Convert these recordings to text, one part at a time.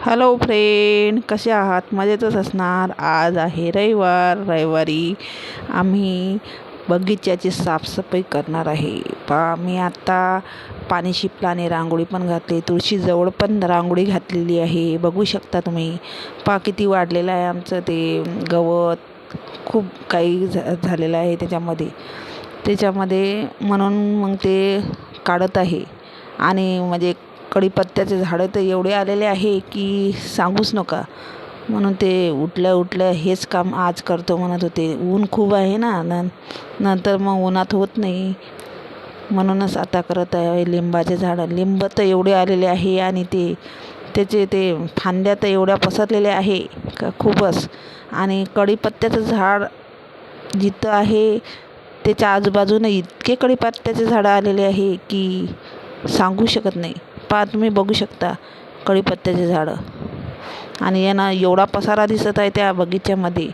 Hello friend कसे आहात? मजेतच असणार. आज आहे रविवार. रविवारी आम्ही बगीच्याची साफसफाई करणार आहे. पा मी आत्ता पाणी शिपलाने आणि रांगोळी पण घातली. तुळशीजवळ पण रांगोळी घातलेली आहे. बघू शकता तुम्ही. पा किती वाढलेलं आहे आमचं ते गवत. खूप काही झा झालेलं आहे त्याच्यामध्ये. त्याच्यामध्ये म्हणून मग ते काढत आहे. आणि म्हणजे कढीपत्त्याचे झाडं तर एवढे आलेले आहे की सांगूच नका. म्हणून ते उठल्या उठल्या हेच काम आज करतो म्हणत होते. ऊन खूप आहे ना न नंतर मग उन्हात होत नाही. म्हणूनच आता करत आहे लिंबाचे झाडं. लिंब तर एवढे आलेले आहे आणि ते त्याचे ते फांद्या तर एवढ्या पसरलेल्या आहे का खूपच. आणि कढीपत्त्याचं झाड जिथं आहे त्याच्या आजूबाजूनं इतके कढीपत्त्याचे झाडं आलेले आहे की सांगू शकत नाही. पहा तुम्ही बघू शकता कढीपत्त्याचे झाडं. आणि यांना एवढा पसारा दिसत आहे त्या बगीच्यामध्ये.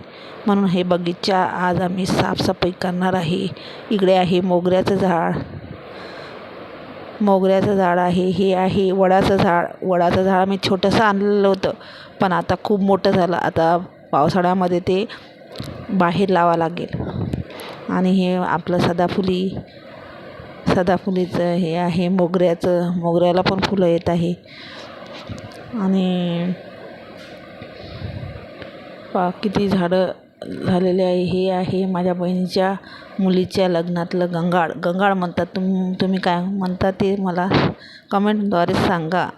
म्हणून हे बगीचा आज आम्ही साफसफाई करणार आहे. इकडे आहे मोगऱ्याचं झाड. मोगऱ्याचं झाड आहे हे आहे वडाचं झाड. वडाचं झाड मी छोटंसं आणलेलं होतं पण आता खूप मोठं झालं. आता पावसाळ्यामध्ये ते बाहेर लावा लागेल. आणि हे आपलं सदाफुली सदाफुलीचं हे आहे मोगऱ्याचं मोगऱ्याला पण फुलं येत आहे. आणि पहा किती झाडं झालेले आहे हे आहे माझ्या बहिणीच्या मुलीच्या लग्नातलं गंगाळ. गंगाळ म्हणतात. तुम तुम्ही काय म्हणता ते मला कमेंटद्वारे सांगा.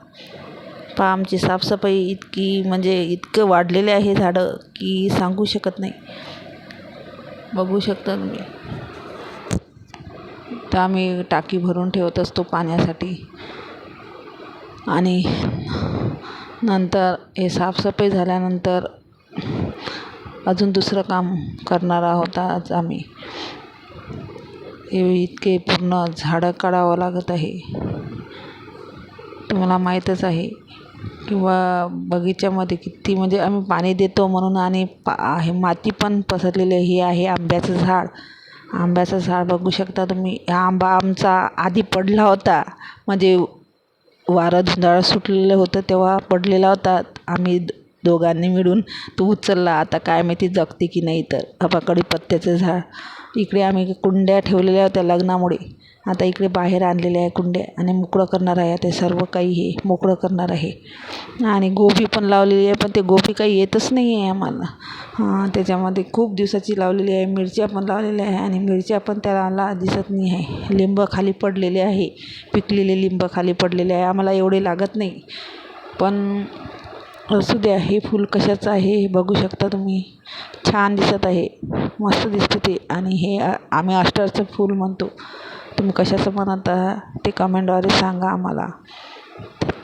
पहा आमची साफसफाई इतकी म्हणजे इतकं वाढलेले आहे झाडं की सांगू शकत नाही. बघू शकता तुम्ही. तर आम्ही टाकी भरून ठेवत असतो पाण्यासाठी. आणि नंतर हे साफसफाई झाल्यानंतर अजून दुसरं काम करणार आहोत आज आम्ही. हे इतके पूर्ण झाडं काढावं लागत आहे. तुम्हाला माहीतच आहे. किंवा बगीच्यामध्ये किती म्हणजे आम्ही पाणी देतो म्हणून आणि पा आहे माती पण पसरलेली आहे हे आहे आंब्याचं झाड. आंब्याचं झाड बघू शकता तुम्ही. हा आंबा आमचा आधी पडला होता. म्हणजे वारं धुंदाळं सुटलेलं होतं तेव्हा पडलेला होता. आम्ही दोघांनी मिळून तो उचलला. आता काय माहिती जगते की नाही तर. हबा पत्त्याचं झाड. इकडे आम्ही कुंड्या ठेवलेल्या होत्या लग्नामुळे. आता इकडे बाहेर आणलेल्या आहे कुंड्या. आणि मोकळं करणार आहे. ते सर्व काही हे मोकळं करणार आहे. आणि गोबी पण लावलेली आहे पण ते गोबी काही येतच नाही आहे आम्हाला. त्याच्यामध्ये खूप दिवसाची लावलेली आहे. मिरच्या पण लावलेल्या आहे आणि मिरच्या पण त्याला दिसत नाही आहे. लिंब खाली पडलेले आहे. पिकलेले लिंब खाली पडलेले आहे. आम्हाला एवढे लागत नाही. पण असू द्या हे फूल कशाचं आहे हे बघू शकता तुम्ही. छान दिसत आहे मस्त दिसते ते. आणि हे आम्ही अष्टरचं फूल म्हणतो. तुम्ही कशाचं म्हणत आहात ते कमेंटद्वारे सांगा आम्हाला.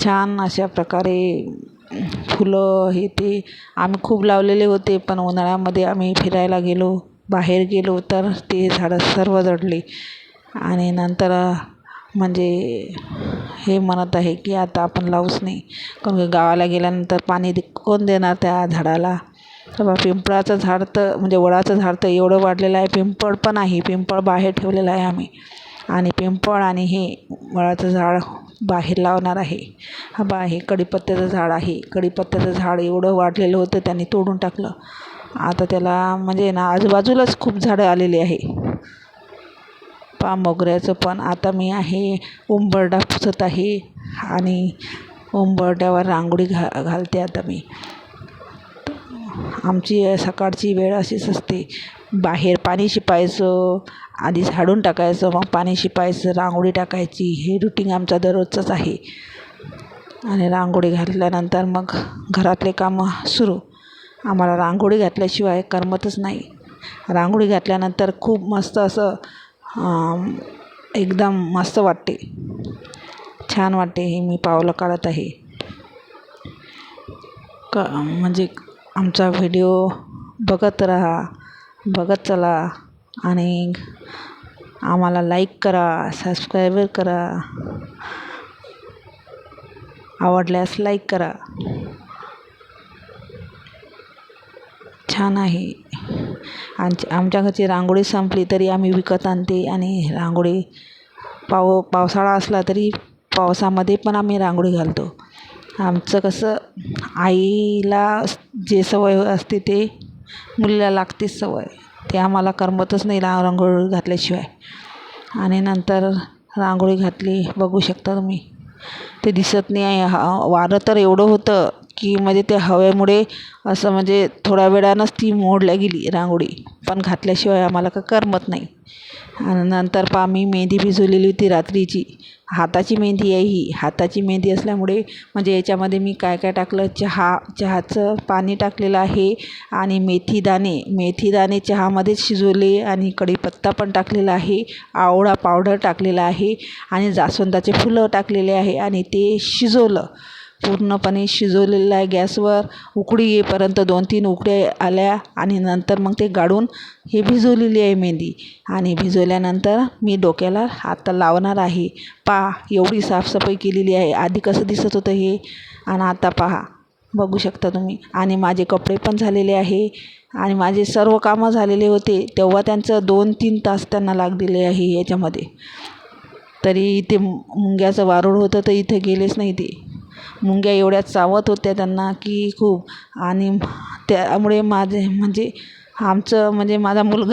छान अशा प्रकारे फुलं हे ते आम्ही खूप लावलेले होते पण उन्हाळ्यामध्ये आम्ही फिरायला गेलो बाहेर गेलो तर ते झाडं सर्व जडले आणि नंतर म्हणजे हे म्हणत आहे की आता आपण लावूच नाही. कारण गावाला गेल्यानंतर पाणी कोण देणार त्या झाडाला? तेव्हा पिंपळाचं झाड तर म्हणजे वडाचं झाड तर एवढं वाढलेलं आहे पिंपळ पण आहे पिंपळ बाहेर ठेवलेलं आहे आम्ही. आणि पिंपळ आणि हे वडाचं झाड बाहेर लावणार आहे. हा बा हे कढीपत्त्याचं झाड आहे. कढीपत्त्याचं झाड एवढं वाढलेलं होतं त्यांनी तोडून टाकलं. आता त्याला म्हणजे ना आजूबाजूलाच खूप झाडं आलेली आहे. पा मोगऱ्याचं पण. आता मी आहे उंबरडा पुसत आहे आणि उंबरड्यावर रांगोळी घा घालते आता मी. आमची सकाळची वेळ अशीच असते. बाहेर पाणी शिंपायचं आधी झाडून टाकायचं मग पाणी शिंपायचं रांगोळी टाकायची. हे रुटीन आमचा दररोजचंच आहे. आणि रांगोळी घातल्यानंतर मग घरातले कामं सुरू. आम्हाला रांगोळी घातल्याशिवाय करमतच नाही. रांगोळी घातल्यानंतर खूप मस्त असं एकदम मस्त वाटते. छान वाटते हे मी पावलं काढत आहे. क म्हणजे आमचा व्हिडिओ बघत राहा बघत चला आणि आम्हाला लाईक करा सबस्क्रायबर करा. आवडल्यास लाईक करा. छान आहे. आमच्या आमच्या घरची रांगोळी संपली तरी आम्ही विकत आणते आणि रांगोळी पाव पावसाळा असला तरी पावसामध्ये पण आम्ही रांगोळी घालतो. आमचं कसं आईला जे सवय असते ते मुलीला लागतेच सवय. ते आम्हाला करमतच नाही रा रांगोळी घातल्याशिवाय. आणि नंतर रांगोळी घातली बघू शकता तुम्ही. ते दिसत नाही आहे. हा वारं तर एवढं होतं की म्हणजे त्या हवेमुळे असं म्हणजे थोड्या वेळानंच ती मोडल्या गेली रांगोळी. पण घातल्याशिवाय आम्हाला का करमत नाही. आणि नंतर पहा मी मेहंदी भिजवलेली होती रात्रीची. हाताची मेहंदी आहे ही. हाताची मेहंदी असल्यामुळे म्हणजे याच्यामध्ये मी काय काय टाकलं? चहा चहाचं पाणी टाकलेलं आहे आणि मेथीदाणे मेथीदाणे चहामध्येच शिजवले आणि कढीपत्ता पण टाकलेला आहे. आवळा पावडर टाकलेला आहे आणि जास्वंदाचे फुलं टाकलेले आहे आणि ते शिजवलं. पूर्णपणे शिजवलेलं आहे गॅसवर. उकळी येईपर्यंत दोन तीन उकड्या आल्या आणि नंतर मग ते गाळून हे भिजवलेली आहे मेंदी आणि भिजवल्यानंतर मी डोक्याला आता लावणार आहे. पहा एवढी साफसफाई केलेली आहे. आधी कसं दिसत होतं हे? आणि आता पहा. बघू शकता तुम्ही. आणि माझे कपडे पण झालेले आहे. आणि माझे सर्व कामं झालेले होते. तेव्हा त्यांचं दोन तीन तास त्यांना लागलेले आहे याच्यामध्ये. तरी इथे मुंग्याचं वारूळ होतं तर इथे गेलेच नाही ते. मुंग्या एवढ्या चावत होत्या त्यांना की खूप. आणि त्यामुळे माझे म्हणजे आमचं म्हणजे माझा मुलगा